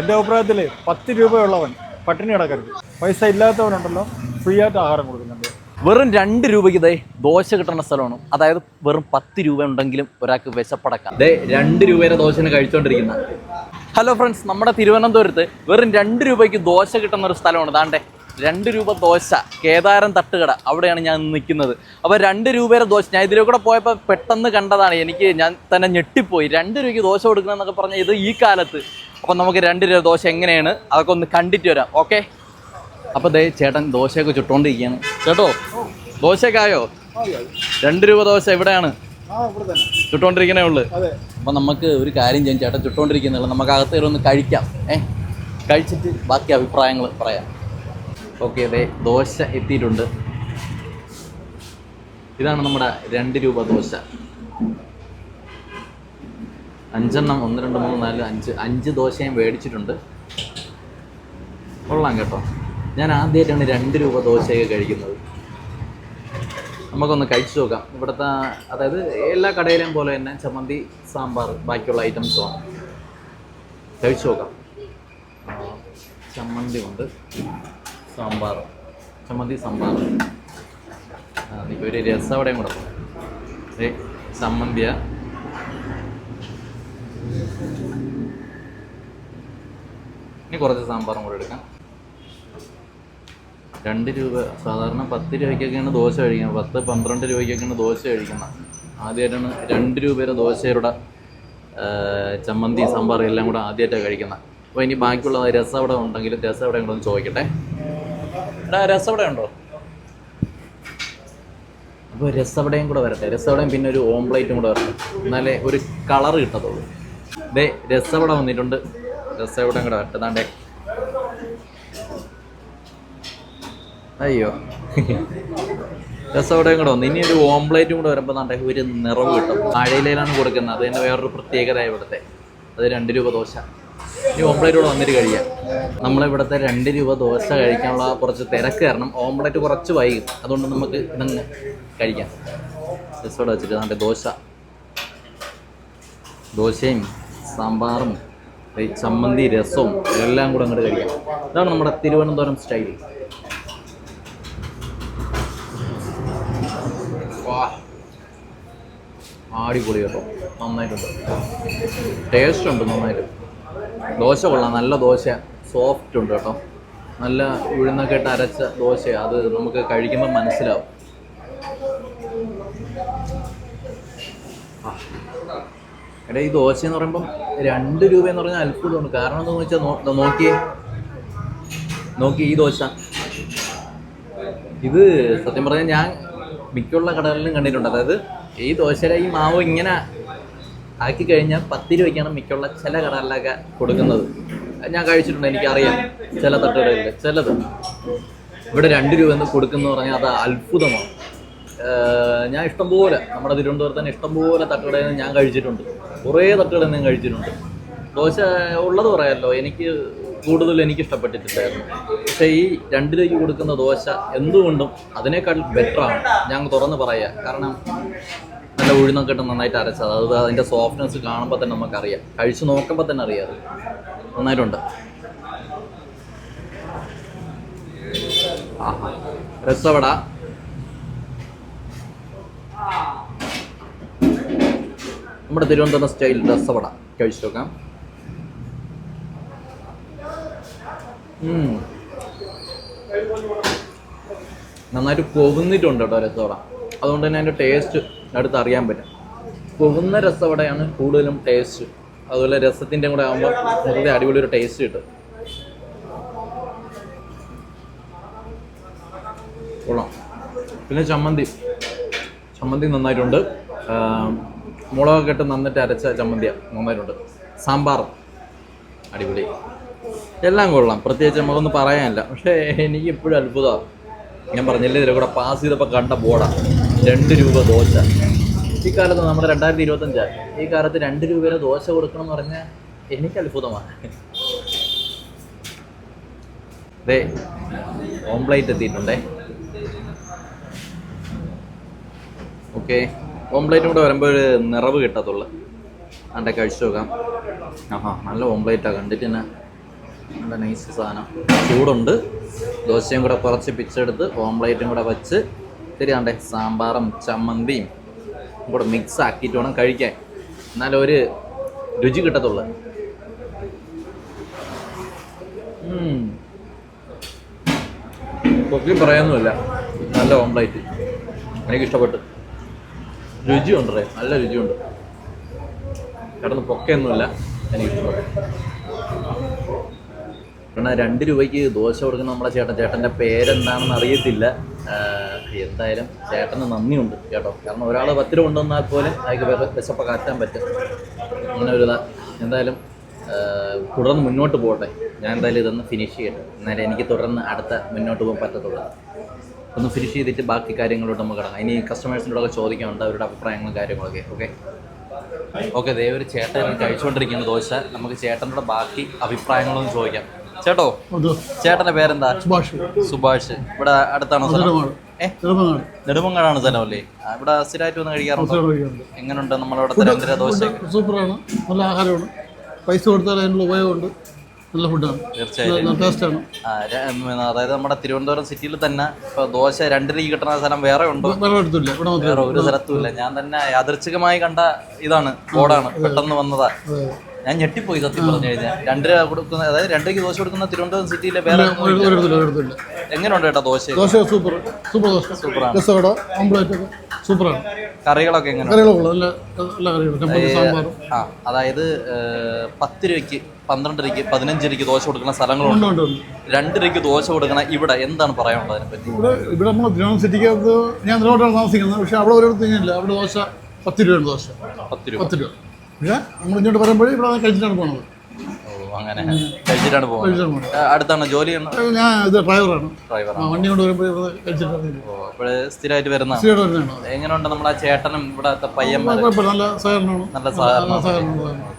എന്റെ അഭിപ്രായത്തിൽ പത്ത് രൂപയുള്ളവൻ പട്ടിണി കിടക്കരുത്. പൈസ ഇല്ലാത്തവനുണ്ടല്ലോ ഫ്രീ ആയിട്ട് ആഹാരം കൊടുക്കുന്നുണ്ട്. വെറും രണ്ട് രൂപയ്ക്ക് ഇതേ ദോശ കിട്ടുന്ന സ്ഥലമാണ്. അതായത് വെറും പത്ത് രൂപ ഉണ്ടെങ്കിലും ഒരാൾക്ക് വിശപ്പടക്കാം. ദേ രണ്ട് രൂപയുടെ ദോശന് കഴിച്ചുകൊണ്ടിരിക്കുന്ന ഹലോ ഫ്രണ്ട്സ് നമ്മുടെ തിരുവനന്തപുരത്ത് വെറും രണ്ട് രൂപയ്ക്ക് ദോശ കിട്ടുന്ന ഒരു സ്ഥലമാണ്. ദാണ്ടെ രണ്ട് രൂപ ദോശ കേദാരം തട്ടുകട. അവിടെയാണ് ഞാൻ നിൽക്കുന്നത്. അപ്പോൾ രണ്ട് രൂപയുടെ ദോശ ഞാൻ ഇതിലൂടെ കൂടെ പോയപ്പോൾ പെട്ടെന്ന് കണ്ടതാണ്. എനിക്ക് ഞാൻ തന്നെ ഞെട്ടിപ്പോയി. രണ്ട് രൂപയ്ക്ക് ദോശ കൊടുക്കണമെന്നൊക്കെ പറഞ്ഞാൽ ഇത് ഈ കാലത്ത് അപ്പം നമുക്ക് രണ്ട് രൂപ ദോശ എങ്ങനെയാണ്? അതൊക്കെ ഒന്ന് കണ്ടിട്ട് വരാം. ഓക്കെ അപ്പോൾ ദേ ചേട്ടൻ ദോശയൊക്കെ ചുട്ടുകൊണ്ടിരിക്കുകയാണ് ചേട്ടോ ദോശയൊക്കെ ആയോ രണ്ട് രൂപ ദോശ എവിടെയാണ്? ചുട്ടുകൊണ്ടിരിക്കണേ ഉള്ളു. അപ്പം നമുക്ക് ഒരു കാര്യം ചെയ്യാം. ചേട്ടൻ ചുട്ടുകൊണ്ടിരിക്കുന്നുള്ളു നമുക്ക് അകത്ത് ഒന്ന് കഴിക്കാം. ഏ? കഴിച്ചിട്ട് ബാക്കി അഭിപ്രായങ്ങൾ പറയാം. ഓക്കെ അതെ ദോശ എത്തിയിട്ടുണ്ട്. ഇതാണ് നമ്മുടെ രണ്ട് രൂപ ദോശ. അഞ്ചെണ്ണം ഒന്ന് രണ്ട് മൂന്ന് നാല് അഞ്ച്. അഞ്ച് ദോശയും മേടിച്ചിട്ടുണ്ട്. കൊള്ളാം കേട്ടോ. ഞാൻ ആദ്യമായിട്ടാണ് രണ്ട് രൂപ ദോശയൊക്കെ കഴിക്കുന്നത്. നമുക്കൊന്ന് കഴിച്ചു നോക്കാം. ഇവിടുത്തെ അതായത് എല്ലാ കടയിലെയും പോലെ തന്നെ ചമ്മന്തി സാമ്പാർ ബാക്കിയുള്ള ഐറ്റംസും കഴിച്ചു നോക്കാം. ചമ്മന്തി ഉണ്ട്. സാമ്പാർ. ചമ്മന്തി സാമ്പാർ. എനിക്ക് ഒരു രസം അവിടെയും കൂടെ. ഏ ചമ്മന്തിയ. ഇനി കുറച്ച് സാമ്പാറും കൂടെ എടുക്കാം. രണ്ട് രൂപ സാധാരണ പത്ത് രൂപയ്ക്കൊക്കെയാണ് ദോശ കഴിക്കുന്നത്. പത്ത് പന്ത്രണ്ട് രൂപയ്ക്കൊക്കെയാണ് ദോശ കഴിക്കുന്നത്. ആദ്യമായിട്ടാണ് രണ്ട് രൂപയുടെ ദോശയുടെ ചമ്മന്തി സാമ്പാർ എല്ലാം കൂടെ ആദ്യമായിട്ടാണ് കഴിക്കുന്നത്. അപ്പോൾ ഇനി ബാക്കിയുള്ള രസം അവിടെ ഉണ്ടെങ്കിൽ രസം അവിടെ ഉണ്ടോ എന്ന് ചോദിക്കട്ടെ. എടാ രസം അവിടെ ഉണ്ടോ? അപ്പോൾ രസവടയും കൂടെ വരട്ടെ. രസവടയും പിന്നെ ഒരു ഓംപ്ലേറ്റും കൂടെ വരട്ടെ. എന്നാലേ ഒരു കളർ കിട്ടത്തുള്ളൂ. ദേ രസവട വന്നിട്ടുണ്ട്. രസവടയും കൂടെ വരട്ടെ. അയ്യോ. അയ്യോ ഇവിടെ കൂടെ വന്നു. ഇനി ഒരു ഓംപ്ലേറ്റും കൂടെ വരുമ്പോൾ നല്ല ഒരു നിറവ് കിട്ടും. വാഴയിലാണ് കൊടുക്കുന്നത്. അത് തന്നെ വേറൊരു പ്രത്യേകത ഇവിടുത്തെ. അത് രണ്ട് രൂപ ദോശ. ഇനി ഓംപ്ലേറ്റ് കൂടെ വന്നിട്ട് കഴിയാം. നമ്മളിവിടുത്തെ രണ്ട് രൂപ ദോശ കഴിക്കാനുള്ള കുറച്ച് തിരക്ക് കാരണം ഓംപ്ലേറ്റ് കുറച്ച് വൈകും. അതുകൊണ്ട് നമുക്ക് ഇതങ്ങ് കഴിക്കാം. രസോടെ വെച്ചിട്ട് നല്ല ദോശ. ദോശയും സാമ്പാറും ഈ ചമ്മന്തി രസവും എല്ലാം കൂടെ അങ്ങോട്ട് കഴിക്കാം. ഇതാണ് നമ്മുടെ തിരുവനന്തപുരം സ്റ്റൈൽ വാ. അടിപൊളി കേട്ടോ. നന്നായിട്ടുണ്ട്. ടേസ്റ്റ് ഉണ്ട് നന്നായിട്ട്. ദോശ കൊള്ളാം. നല്ല ദോശ. സോഫ്റ്റ് ഉണ്ട് കേട്ടോ. നല്ല ഉഴുന്നൊക്കെ ഇട്ട് അരച്ച ദോശ അത് നമുക്ക് കഴിക്കുമ്പോൾ മനസ്സിലാവും. എടാ ഈ ദോശ എന്ന് പറയുമ്പം രണ്ട് രൂപ എന്ന് പറഞ്ഞാൽ അത്ഭുതമുണ്ട് കാരണം എന്താണെന്ന് വെച്ചാൽ നോക്കിയേ. നോക്കി ഈ ദോശ. ഇത് സത്യം പറഞ്ഞാൽ ഞാൻ മിക്കുള്ള കടകളിലും കണ്ടിട്ടുണ്ട്. അതായത് ഈ ദോശയുടെ ഈ മാവ് ഇങ്ങനെ ആക്കി കഴിഞ്ഞാൽ പത്ത് രൂപയ്ക്കാണ് മിക്കുള്ള ചില കടകളിലൊക്കെ കൊടുക്കുന്നത്. ഞാൻ കഴിച്ചിട്ടുണ്ട് എനിക്കറിയാം. ചില തട്ടുകടകളിൽ ചിലത്. ഇവിടെ രണ്ട് രൂപ എന്ന് കൊടുക്കുന്നു പറഞ്ഞാൽ അത് അത്ഭുതമാണ്. ഞാൻ ഇഷ്ടംപോലെ നമ്മുടെ തിരുവനന്തപുരത്ത് തന്നെ ഇഷ്ടംപോലെ തട്ടുകടയിൽ നിന്ന് ഞാൻ കഴിച്ചിട്ടുണ്ട്. കുറേ തട്ടുകടയിൽ നിന്ന് കഴിച്ചിട്ടുണ്ട്. ദോശ ഉള്ളത് പറയാമല്ലോ എനിക്ക് കൂടുതൽ എനിക്ക് ഇഷ്ടപ്പെട്ടിട്ടില്ലായിരുന്നു. പക്ഷേ ഈ രണ്ടിലേക്ക് കൊടുക്കുന്ന ദോശ എന്തുകൊണ്ടും അതിനേക്കാൾ ബെറ്ററാണ് ഞാൻ തുറന്ന് പറയാം. കാരണം നല്ല ഉഴുന്നൊക്കെ ഇട്ട് നന്നായിട്ട് അരച്ചത് അത് അതിന്റെ സോഫ്റ്റ്നെസ് കാണുമ്പോൾ തന്നെ നമുക്കറിയാം. കഴിച്ച് നോക്കുമ്പോൾ തന്നെ അറിയാം നന്നായിട്ടുണ്ട്. രസവട. നമ്മുടെ തിരുവനന്തപുരം സ്റ്റൈൽ രസവട. കഴിച്ചു നോക്കാം. നന്നായിട്ട് പൊകുന്നിട്ടുണ്ട് കേട്ടോ രസവട. അതുകൊണ്ട് തന്നെ അതിന്റെ ടേസ്റ്റ് അടുത്ത് അറിയാൻ പറ്റും. പൊകുന്ന രസവടയാണ് കൂടുതലും ടേസ്റ്റ് അതുപോലെ രസത്തിന്റെ കൂടെ ആകുമ്പോൾ മൊത്തത്തിൽ അടിപൊളി ഒരു ടേസ്റ്റ് കിട്ടും. കൊള്ളാം. പിന്നെ ചമ്മന്തി. ചമ്മന്തി നന്നായിട്ടുണ്ട്. മുളകൊക്കെ ഇട്ട് നന്നിട്ട് അരച്ച ചമ്മന്തിയ. നന്നായിട്ടുണ്ട്. സാമ്പാർ. അടിപൊളി. എല്ലാം കൊള്ളാം. പ്രത്യേകിച്ച് നമുക്കൊന്നും പറയാനില്ല. പക്ഷേ എനിക്ക് ഇപ്പോഴും അത്ഭുതമാണ് ഞാൻ പറഞ്ഞില്ലേ ഇതിൽ കൂടെ പാസ് ചെയ്തപ്പോൾ കണ്ട ബോർഡാണ് രണ്ട് രൂപ ദോശ. ഈ കാലത്ത് നമ്മുടെ രണ്ടായിരത്തി ഇരുപത്തഞ്ചാണ് ഈ കാലത്ത് രണ്ട് രൂപയുടെ ദോശ കൊടുക്കണം എന്ന് പറഞ്ഞാൽ എനിക്ക് അത്ഭുതമാണ്. അതെ ഓംപ്ലേറ്റ് എത്തിയിട്ടുണ്ടേ. ഓക്കെ ഓംപ്ലേറ്റും കൂടെ വരുമ്പോൾ നിറവ് കിട്ടത്തുള്ളു. അതിന്റെ കഴിച്ചു നോക്കാം. ആഹാ നല്ല ഓംപ്ലേറ്റാണ് കണ്ടിട്ട് തന്നെ നല്ല നൈസ് സാധനം. ചൂടുണ്ട്. ദോശയും കൂടെ കുറച്ച് പിച്ചെടുത്ത് ഓംപ്ലേറ്റും കൂടെ വെച്ച് ശരിയാണ്ടേ സാമ്പാറും ചമ്മന്തിയും കൂടെ മിക്സ് ആക്കിയിട്ട് വേണം കഴിക്കാൻ. എന്നാലും ഒരു രുചി കിട്ടത്തുള്ളൂ. പൊക്കി പറയാനൊന്നുമില്ല. നല്ല ഓംപ്ലേറ്റ്. എനിക്ക് ഇഷ്ടപ്പെട്ടു രുചിയുണ്ടേ നല്ല രുചിയുണ്ട്. കിടന്ന് പൊക്കയൊന്നുമില്ല. എനിക്ക് കാരണം രണ്ട് രൂപയ്ക്ക് ദോശ കൊടുക്കുന്ന നമ്മളെ ചേട്ടൻ. ചേട്ടന്റെ പേരെന്താണെന്ന് അറിയത്തില്ല. എന്തായാലും ചേട്ടന് നന്ദിയുണ്ട് കേട്ടോ. കാരണം ഒരാൾ പത്ത് രൂപ കൊണ്ടുവന്നാൽ പോലും അയാൾക്ക് വിശപ്പ് കാറ്റാൻ പറ്റും. അങ്ങനെ ഒരു എന്തായാലും തുടർന്ന് മുന്നോട്ട് പോകട്ടെ. ഞാൻ എന്തായാലും ഇതൊന്ന് ഫിനിഷ് ചെയ്യട്ടെ. എന്നാലേ എനിക്ക് തുടർന്ന് അടുത്ത മുന്നോട്ട് പോകാൻ പറ്റത്തുള്ളൂ. ഒന്ന് ഫിനിഷ് ചെയ്തിട്ട് ബാക്കി കാര്യങ്ങളോട്ട് നമുക്ക് കിടക്കാം ഇനി കസ്റ്റമേഴ്സിനോടൊക്കെ ചോദിക്കാനുണ്ട് അവരുടെ അഭിപ്രായങ്ങളും കാര്യങ്ങളൊക്കെ. ഓക്കെ ഓക്കെ ദേ ഒരു ചേട്ടൻ കഴിച്ചുകൊണ്ടിരിക്കുന്ന ദോശ. നമുക്ക് ചേട്ടനോട് ബാക്കി അഭിപ്രായങ്ങളൊന്നും ചോദിക്കാം. ചേട്ടോ? ചേട്ടന്റെ ചേട്ടന്റെ പേരെന്താ? സുഭാഷ്. സുഭാഷ്. ഇവിടെ അടുത്താണോ. നെടുമങ്ങാടാണ് സ്ഥലം അല്ലേ ഇവിടെ സ്ഥിരമായിട്ട് വന്ന് കഴിക്കാറുണ്ടോ? എങ്ങനെയുണ്ട് നമ്മളിവിടെ തിരുവനന്തപുരം ദോശ സൂപ്പറാണ്. നല്ല ആഹാരമാണ്. പൈസ കൊടുത്താൽ അതിനുള്ള ഉപയോഗമുണ്ട്. നല്ല ഫുഡാണ് തീർച്ചയായും നല്ല ടേസ്റ്റാണ് ആ, ര- ഉം, അതായത് നമ്മുടെ തിരുവനന്തപുരം സിറ്റിയിൽ തന്നെ ഇപ്പൊ ദോശ രണ്ട് രീതി കിട്ടുന്ന സ്ഥലം വേറെ ഉണ്ടോ? വേറെ എടുത്തില്ല ഇവിടെ മാത്രമേ വേറെ ഒരു സ്ഥലത്തുമില്ല. ഞാൻ തന്നെ യാദൃച്ഛികമായി കണ്ട ഇതാണ് ബോർഡാണ് പെട്ടെന്ന് വന്നതാ. ഞാൻ ഞെട്ടിപ്പോയി സത്യം പറഞ്ഞു കഴിഞ്ഞാൽ. രണ്ട് രൂപ കൊടുക്കുന്ന അതായത് രണ്ടരയ്ക്ക് ദോശ കൊടുക്കുന്ന തിരുവനന്തപുരം സിറ്റിയിലെ വേറെ ഒന്നും ഇല്ല. ഒരിടത്തില്ല ഒരിടത്തില്ല എങ്ങനെയുണ്ട് കേട്ടോ ദോശ ദോശ സൂപ്പർ സൂപ്പർ ദോശ. രസവട ഓംപ്ലേറ്റ് ഒക്കെ സൂപ്പറാണ് കറികളൊക്കെ എങ്ങനെ കറികളൊക്കെ നല്ല നല്ല കറികൾ ചമ്മന്തി സാമ്പാറും. ആ അതായത് ഏഹ്, പത്ത് രൂപയ്ക്ക് പന്ത്രണ്ട് പതിനഞ്ചരയ്ക്ക് ദോശ കൊടുക്കുന്ന സ്ഥലങ്ങളുണ്ട്. രണ്ടരയ്ക്ക് ദോശ കൊടുക്കണ ഇവിടെ എന്താണ് പറയാനുള്ളത് അതിനെപ്പറ്റി? ഇവിടെ ഇവിടെ നമ്മൾ സിറ്റിക്കകത്ത് ഞാൻ നിലവിലാണ് താമസിക്കുന്നത്. പക്ഷേ അവിടെ ഒരിടത്ത് ഇങ്ങനെയില്ല അവിടെ ദോശ പത്ത് രൂപയാണ് ദോശ. പത്ത് രൂപ. പത്ത് രൂപ. പക്ഷേ നമ്മൾ ഇങ്ങോട്ട് പറയുമ്പോഴേ ഇവിടെ കഴിച്ചിട്ടാണ് പോകുന്നത് ഓ അങ്ങനെ. കഴിച്ചിട്ടാണ് പോകുന്നത് അടുത്താണ് ജോലി ഞാൻ ഇത് ഡ്രൈവറാണ്. ഡ്രൈവറാണ് ആ വണ്ടി കൊണ്ട് വരുമ്പോൾ കഴിച്ചിട്ടാണ് ഓ അപ്പോൾ സ്ഥിരമായിട്ട് വരുന്ന എങ്ങനെയുണ്ട് നമ്മളെ ചേട്ടനും ഇവിടത്തെ പയ്യന്മാർ നല്ല സഹകരണമാണ്. നല്ല സഹകരണം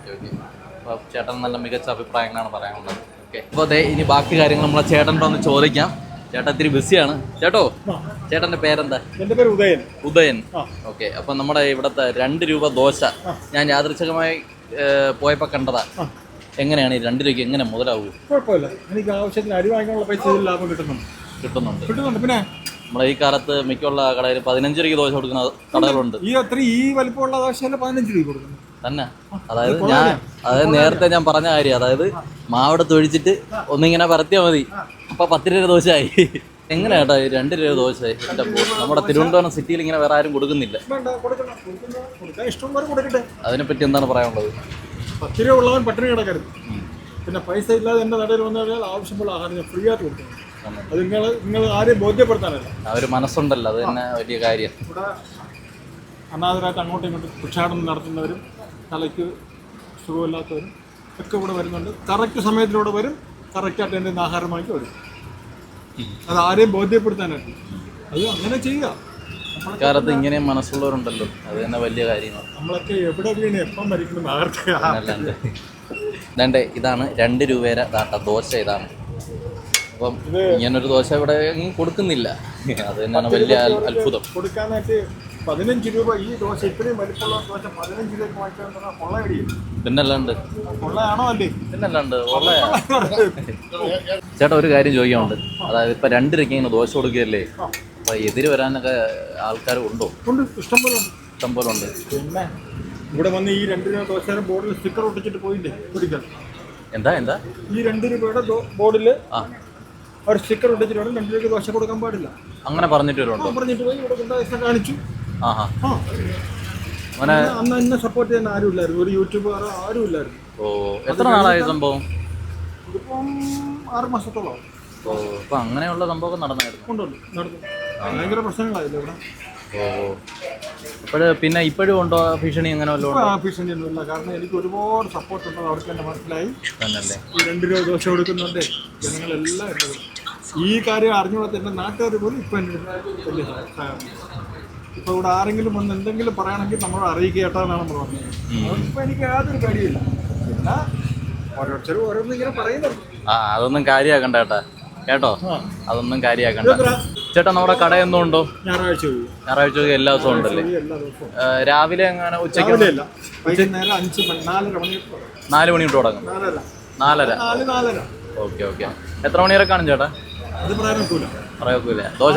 അപ്പോൾ ചേട്ടൻ നല്ല മികച്ച അഭിപ്രായങ്ങളാണ് പറയാനുള്ളത്. ഓക്കെ അപ്പോൾ അതെ ഇനി ബാക്കി കാര്യങ്ങൾ നമ്മളെ ചേട്ടന്റെ ഒന്ന് ചോദിക്കാം. ചേട്ടൻ ഇത്തിരി ബിസിയാണ്. ചേട്ടോ ചേട്ടന്റെ പേരെന്താ? എന്റെ പേര് ഉദയൻ. ഉദയൻ. ഓക്കെ അപ്പൊ നമ്മുടെ ഇവിടത്തെ രണ്ട് രൂപ ദോശ. ഞാൻ യാദൃച്ഛികമായി പോയപ്പോൾ പോയപ്പോ കണ്ടതാ എങ്ങനെയാണ് ഈ രണ്ട് രൂപയ്ക്ക് എങ്ങനെ മുതലാവൂ കുഴപ്പമില്ല. എനിക്ക് ആവശ്യത്തിന് അരി വാങ്ങിക്കാനുള്ള പൈസ ലാഭം കിട്ടുന്നുണ്ട്. കിട്ടുന്നുണ്ട്. കിട്ടുന്നുണ്ട്. പിന്നെ നമ്മളെ ഈ കാലത്ത് മിക്കുള്ള കടയിൽ പതിനഞ്ച് രൂപയ്ക്ക് ദോശ കൊടുക്കുന്ന കടകളുണ്ട്. ഈ അത്ര ഈ വലിപ്പമുള്ള ദോശ പതിനഞ്ച് രൂപ കൊടുക്കുന്നു. തന്നെ. അതായത് ഞാൻ അതായത് നേരത്തെ ഞാൻ പറഞ്ഞ കാര്യം അതായത് മാവെടുത്ത് ഒഴിച്ചിട്ട് ഒന്നിങ്ങനെ പരത്തിയാൽ മതി. അപ്പൊ പത്ത് രൂപ ദോശയായി. എങ്ങനെ ചേട്ടാ ഈ രണ്ട് രൂപ ദോശ നമ്മുടെ തിരുവനന്തപുരം സിറ്റിയിൽ ഇങ്ങനെ വേറെ ആരും കൊടുക്കുന്നില്ല. കൊടുക്കുന്ന അതിനെപ്പറ്റി എന്താണ് പറയാനുള്ളത്? പത്ത് രൂപ ഉള്ളവൻ പട്ടിണി കിടക്കരുത്. പിന്നെ പൈസ ഇല്ലാതെ എന്റെ നടയിൽ വന്നു കഴിഞ്ഞാൽ ആവശ്യമുള്ള ആഹാരം ഫ്രീ ആയിട്ട് കൊടുക്കണം അത് നിങ്ങൾ നിങ്ങൾ ആരെയും ബോധ്യപ്പെടുത്താനല്ല. മനസ്സുണ്ടല്ലോ അത് തന്നെ വലിയ കാര്യം. ഇവിടെ അനാഥരായിട്ട് അങ്ങോട്ടും ഇങ്ങോട്ടും ഭിക്ഷാടനം നടത്തുന്നവരും തലയ്ക്ക് സുഖമില്ലാത്തവരും ഒക്കെ ഇവിടെ വരുന്നുണ്ട്. കറക്റ്റ് സമയത്തിലൂടെ വരും കറക്റ്റായിട്ട് എന്റെ ആഹാരമാക്കി ആഹാരം വരും. അത് ആരെയും ബോധ്യപ്പെടുത്താനായിട്ട്. അത് അങ്ങനെ ചെയ്യുക. കാലത്ത് ഇങ്ങനെ മനസ്സുള്ളവരുണ്ടല്ലോ. അത് തന്നെ വലിയ കാര്യമാണ്. നമ്മളൊക്കെ എവിടെ വീണ് എപ്പം മരിക്കണം ആർക്ക് ഇതാണ്ട് ഇതാണ് രണ്ട് രൂപയുടെ ദാട്ട. ദോശ ഇതാണ്. അപ്പം ഇങ്ങനൊരു ദോശ ഇവിടെ കൊടുക്കുന്നില്ല. അത് തന്നെയാണ് വലിയ അത്ഭുതം. കൊടുക്കാനായിട്ട് പതിനഞ്ച് രൂപ ഈ ദോശ ഇത്രയും വലിപ്പമുള്ള ദോശ പതിനഞ്ച് പിന്നല്ലാണ്ട്? കൊള്ളയാണോ അല്ലേ? പിന്നല്ലാണ്ട് ചേട്ടാ ഒരു കാര്യം ചോദിക്കാനുണ്ട്. അതായത് ഇപ്പൊ രണ്ട് രൂപയ്ക്ക് ഇങ്ങനെ ദോശ കൊടുക്കുകയല്ലേ? അപ്പൊ എതിര് വരാനൊക്കെ ആൾക്കാർ ഉണ്ടോ? ഉണ്ട്. ഇഷ്ടംപോലെ ഉണ്ട്. പിന്നെ ഇവിടെ വന്ന് ഈ രണ്ട് രൂപ ദോശയുടെ ബോർഡിൽ സ്റ്റിക്കർ ഒട്ടിച്ചിട്ട് പോയില്ലേ? ഒരിക്കൽ. എന്താ എന്താ? ഈ രണ്ട് രൂപയുടെ ബോർഡിൽ ആ. ഒരു സ്റ്റിക്കർ ഒട്ടിച്ചിട്ട് വേണം രണ്ട് രൂപയ്ക്ക് ദോശ കൊടുക്കാൻ പാടില്ല. അങ്ങനെ പറഞ്ഞിട്ട് വരുന്നുണ്ടോ പറഞ്ഞിട്ട് പോയി. ഇവിടെ കാണിച്ചു. ആഹാ. ആ. അന്ന് എന്നെ സപ്പോർട്ട് ചെയ്യാൻ ആരും ഇല്ലായിരുന്നു. ഒരു യൂട്യൂബുകാരോ ആരും ഇല്ലായിരുന്നു. ഓ എത്ര നാളായി സംഭവം? ഇതിപ്പം ആറ് മാസത്തോളം ഓ അപ്പൊ അങ്ങനെയുള്ള സംഭവമൊക്കെ നടന്നായിരുന്നു. കൊണ്ടുണ്ട് നടന്നു. ഭയങ്കര പ്രശ്നങ്ങളായില്ല ഇവിടെ? പിന്നെ ഇപ്പോഴും ഉണ്ടോ ഭീഷണി അങ്ങനെ വല്ലതും ഉണ്ടോ? ആ ഭീഷണിയൊന്നുമില്ല കാരണം എനിക്ക് ഒരുപാട് സപ്പോർട്ട് ഉണ്ടെന്ന് അവർക്ക് തന്നെ മനസ്സിലായി. തന്നല്ലേ ഈ രണ്ട് രൂപ ദോശ കൊടുക്കുന്നുണ്ട്. ജനങ്ങളെല്ലാം ഉണ്ട് ഈ കാര്യം അറിഞ്ഞുകൂടാത്ത എന്റെ നാട്ടുകാർ പോലും ഇപ്പം എന്റെ വലിയ ഇപ്പോൾ ഇവിടെ ആരെങ്കിലും വന്ന് എന്തെങ്കിലും പറയണമെങ്കിൽ നമ്മൾ അറിയിക്കുക കേട്ടാന്നാണ് നമ്മൾ പറഞ്ഞത്. അതിപ്പോൾ എനിക്ക് യാതൊരു കാര്യമില്ല പിന്നെ ഓരോരുത്തരും ഓരോന്നും ഇങ്ങനെ പറയുന്നുണ്ട്. ആ അതൊന്നും കാര്യമാക്കണ്ട ചേട്ടാ കേട്ടോ? അതൊന്നും കാര്യമാക്കണ്ട ചേട്ടാ നമ്മുടെ കട എന്നും ഉണ്ടോ? ഞായറാഴ്ച ഞായറാഴ്ച എല്ലാ ദിവസവും ഉണ്ടല്ലേ? രാവിലെ എങ്ങനെ ഉച്ചയ്ക്ക് നാല് മണി തൊട്ട് തുടങ്ങും. നാലര. നാലര. നാല് നാലര. Okay okay. എത്ര മണി വരെ കാണും ചേട്ടാ? പറയൊക്കില്ല ദോശ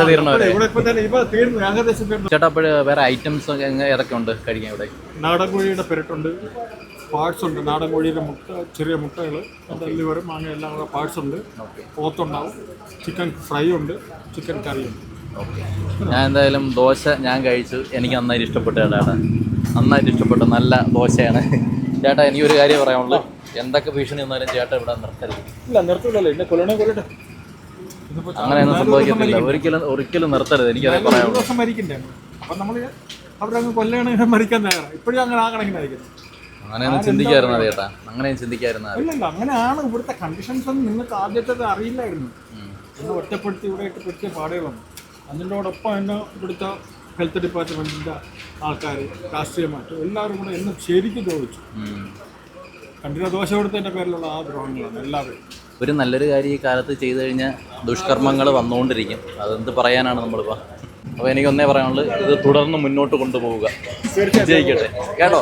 ഏകദേശം ചേട്ടാ അപ്പോഴും വേറെ ഐറ്റംസ് ഏതൊക്കെ ഉണ്ട് കഴിക്കാൻ ഇവിടെ? നാടൻ കോഴിയുടെ പെരട്ടുണ്ട്. പാർട്സ് ഉണ്ട്. നാടൻ കോഴിയുടെ മുട്ട ചെറിയ മുട്ടകൾ ലിവർ മാങ്ങ എല്ലാം കൂടെ പാർട്സ് ഉണ്ട്. പോത്തുണ്ടാവും. ചിക്കൻ ഫ്രൈ ഉണ്ട്. ചിക്കൻ കറി ഉണ്ട്. ഞാൻ എന്തായാലും ദോശ ഞാൻ കഴിച്ചു. എനിക്ക് നന്നായിട്ട് ഇഷ്ടപ്പെട്ട ചേട്ടാ നന്നായിട്ട് ഇഷ്ടപ്പെട്ട നല്ല ദോശയാണ്. ചേട്ടാ എനിക്കൊരു കാര്യം പറയാനുള്ളൂ. എന്തൊക്കെ ഭീഷണി വന്നാലും ചേട്ടാ ഇവിടെ നിർത്തരുത്. ഇല്ല നിർത്തൂലല്ലോ. എന്നെ കൊല്ലണേ കൊല്ലട്ടെ. അങ്ങനെയൊന്നും സംഭവിക്കത്തില്ല. ഒരിക്കലും ഒരിക്കലും നിർത്തരുത്. എനിക്കതേ പറയാനുള്ളൂ. അപ്പം നമ്മൾ അവരങ്ങ് കൊല്ലണ മരിക്കാൻ തയ്യാറാണ്. ഇപ്പോഴും അങ്ങനെ ആ കണക്കിനായിരിക്കും അങ്ങനെയൊന്നും ചിന്തിക്കായിരുന്നു മതി ചേട്ടാ അങ്ങനെയും ചിന്തിക്കായിരുന്നു അല്ലല്ല അങ്ങനെയാണ് ഇവിടുത്തെ കണ്ടീഷൻസ് ഒന്നും നിങ്ങൾക്ക് ആദ്യത്തെ അറിയില്ലായിരുന്നു. എന്നെ ഒറ്റപ്പെടുത്തി ഇവിടെ ഇട്ട് വന്നു പാടുകളാണ്. അതിന്റെയോടൊപ്പം എന്നെ ഇവിടുത്തെ ഹെൽത്ത് ഡിപ്പാർട്ട്മെന്റിന്റെ ആൾക്കാർ രാഷ്ട്രീയമായിട്ട് എല്ലാവരും കൂടെ എന്നെ ശരിക്കും ദ്രോഹിച്ചു ഉം. കണ്ടിന്യൂ ദോശ കൊടുത്തതിന്റെ പേരിലുള്ള ആ ദ്രോഹങ്ങളാണ് എല്ലാവരും. ഒരു നല്ലൊരു കാര്യം ഈ കാലത്ത് ചെയ്തു കഴിഞ്ഞാൽ ദുഷ്കർമ്മങ്ങൾ വന്നുകൊണ്ടിരിക്കും അതെന്ത് പറയാനാണ് നമ്മളിപ്പോൾ അപ്പോൾ എനിക്കൊന്നേ പറയാനുള്ളത് ഇത് തുടർന്ന് മുന്നോട്ട് കൊണ്ടുപോവുക. വിജയിക്കട്ടെ. കേട്ടോ?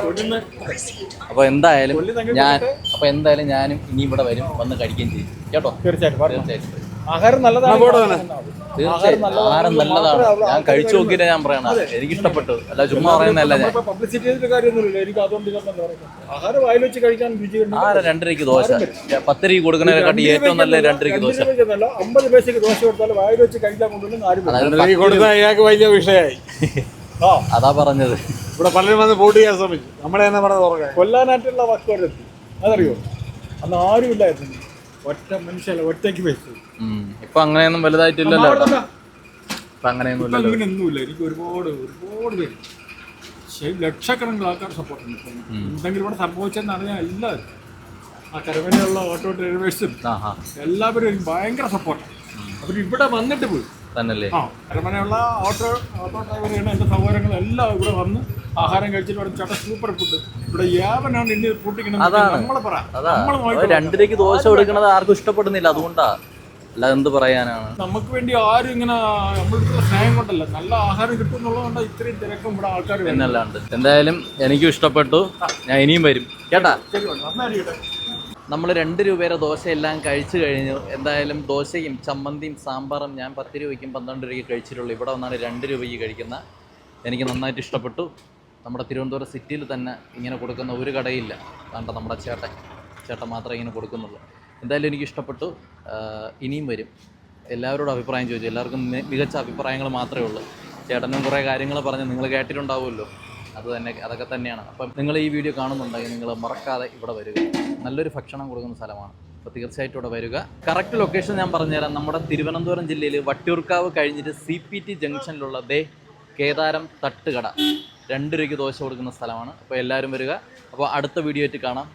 അപ്പോൾ എന്തായാലും ഞാൻ അപ്പോൾ എന്തായാലും ഞാനും ഇനി ഇവിടെ വരും വന്ന് കഴിക്കുകയും ചെയ്യും. കേട്ടോ? തീർച്ചയായിട്ടും. തീർച്ചയായിട്ടും. ആഹാരം നല്ലതാണ്. ആഹാരം നല്ലതാണ്. ഞാൻ കഴിച്ചു നോക്കിയിട്ട് ഞാൻ പറയണം എനിക്ക് ഇഷ്ടപ്പെട്ടു അല്ല ചുമ്മാ പറയുന്നതല്ല ഞാൻ. പബ്ലിസിറ്റി ചെയ്തിട്ട് കാര്യമൊന്നുമില്ല. എനിക്ക് അതുകൊണ്ട് ആഹാരം വായിൽ വെച്ച് കഴിക്കാൻ രുചിയുണ്ട് ആരെ രണ്ടരയ്ക്ക് ദോശ? പത്ത് രൂപ കൊടുക്കുന്നതിനെക്കാട്ടി ഏറ്റവും നല്ല രണ്ടരയ്ക്ക് ദോശ. അമ്പത് പൈസക്ക് ദോശ കൊടുത്താൽ വായിൽ വെച്ച് കഴിക്കാൻ കൊണ്ടുവന്ന് കൊടുത്താൽ അയാൾക്ക് വലിയ വിഷയമായി. ആ. അതാ പറഞ്ഞത്. ഇവിടെ പലരും വന്ന് വോട്ട് ചെയ്യാൻ ശ്രമിച്ചു. നമ്മളെ തന്നെ പറഞ്ഞത് തുറക്കാൻ കൊല്ലാനായിട്ടുള്ള വാക്കുകൾ അതറിയോ? അന്ന് ആരും ഇല്ലായിരുന്നു ഒറ്റ മനുഷ്യല്ല ഒറ്റയ്ക്ക് വെച്ചു. ഇപ്പൊ അങ്ങനെയൊന്നും വലുതായിട്ടില്ലല്ലോ. ഇപ്പൊ അങ്ങനെയൊന്നും ഇപ്പൊ ഇല്ലല്ലോ. അങ്ങനെയൊന്നുമില്ല. എനിക്ക് ഒരുപാട് ഒരുപാട് പേര്. ലക്ഷക്കണക്കിന് ആൾക്കാർ സപ്പോർട്ട് ഉണ്ട്. എന്തെങ്കിലും ഇവിടെ സംഭവിച്ചെന്ന് ഞാൻ എല്ലാവരും. ആ കരവനയുള്ള ഓട്ടോ ഡ്രൈവേഴ്സും എല്ലാവരും എനിക്ക് ഭയങ്കര സപ്പോർട്ട് അവർ ഇവിടെ വന്നിട്ട് പോയി. തന്നല്ലേ? ആ കരമനയുള്ള ഓട്ടോ ഓട്ടോ ഡ്രൈവർ എന്റെ സഹോദരങ്ങൾ എല്ലാം ഇവിടെ വന്ന് ആഹാരം കഴിച്ചിട്ട് പറഞ്ഞു ചേട്ടാ സൂപ്പർ ഫുഡ് ഇവിടെ ഏവനാണ് ഇനി പൊട്ടിക്കണം. നമ്മളെ പറ. രണ്ടരയ്ക്ക് ദോശ കൊടുക്കണത് ആർക്കും ഇഷ്ടപ്പെടുന്നില്ല. അതുകൊണ്ടാ. അല്ല എന്ത് പറയാനാണ്? നമുക്ക് വേണ്ടി ആരും ഇങ്ങനെ നമ്മളുടെ സ്നേഹം കൊണ്ടല്ല. നല്ല ആഹാരം കിട്ടുന്നുള്ളതുകൊണ്ട് ഇത്രയും തിരക്കും ഇവിടെ ആൾക്കാർ എന്നല്ലാണ്ട്. എന്തായാലും എനിക്കും ഇഷ്ടപ്പെട്ടു. ഞാൻ ഇനിയും വരും. കേട്ടാ? നമ്മൾ രണ്ട് രൂപയുടെ ദോശയെല്ലാം കഴിച്ചു കഴിഞ്ഞു. എന്തായാലും ദോശയും ചമ്മന്തിയും സാമ്പാറും ഞാൻ പത്ത് രൂപയ്ക്കും പന്ത്രണ്ട് രൂപയ്ക്ക് കഴിച്ചിട്ടുള്ളൂ. ഇവിടെ വന്നാണ് രണ്ട് രൂപയ്ക്ക് കഴിക്കുന്ന. എനിക്ക് നന്നായിട്ട് ഇഷ്ടപ്പെട്ടു. നമ്മുടെ തിരുവനന്തപുരം സിറ്റിയിൽ തന്നെ ഇങ്ങനെ കൊടുക്കുന്ന ഒരു കടയില്ല. കണ്ട നമ്മുടെ ചേട്ടൻ ചേട്ടൻ മാത്രമേ ഇങ്ങനെ കൊടുക്കുന്നുള്ളൂ. എന്തായാലും എനിക്ക് ഇഷ്ടപ്പെട്ടു. ഇനിയും വരും. എല്ലാവരോടും അഭിപ്രായം ചോദിച്ചു. എല്ലാവർക്കും മികച്ച അഭിപ്രായങ്ങൾ മാത്രമേ ഉള്ളൂ. ചേട്ടനും കുറേ കാര്യങ്ങൾ പറഞ്ഞ് നിങ്ങൾ കേട്ടിട്ടുണ്ടാവുമല്ലോ. അത് തന്നെ അതൊക്കെ തന്നെയാണ്. അപ്പം നിങ്ങൾ ഈ വീഡിയോ കാണുന്നുണ്ടെങ്കിൽ നിങ്ങൾ മറക്കാതെ ഇവിടെ വരിക. നല്ലൊരു ഭക്ഷണം കൊടുക്കുന്ന സ്ഥലമാണ്. അപ്പോൾ തീർച്ചയായിട്ടും ഇവിടെ വരിക. കറക്റ്റ് ലൊക്കേഷൻ ഞാൻ പറഞ്ഞുതരാം. നമ്മുടെ തിരുവനന്തപുരം ജില്ലയിൽ വട്ടിയൂർക്കാവ് കഴിഞ്ഞിട്ട് സി പി ടി ജംഗ്ഷനിലുള്ള ദേ കേദാരം തട്ടുകട. രണ്ട് രൂപയ്ക്ക് ദോശ കൊടുക്കുന്ന സ്ഥലമാണ്. അപ്പോൾ എല്ലാവരും വരിക. അപ്പോൾ അടുത്ത വീഡിയോ ആയിട്ട് കാണാം.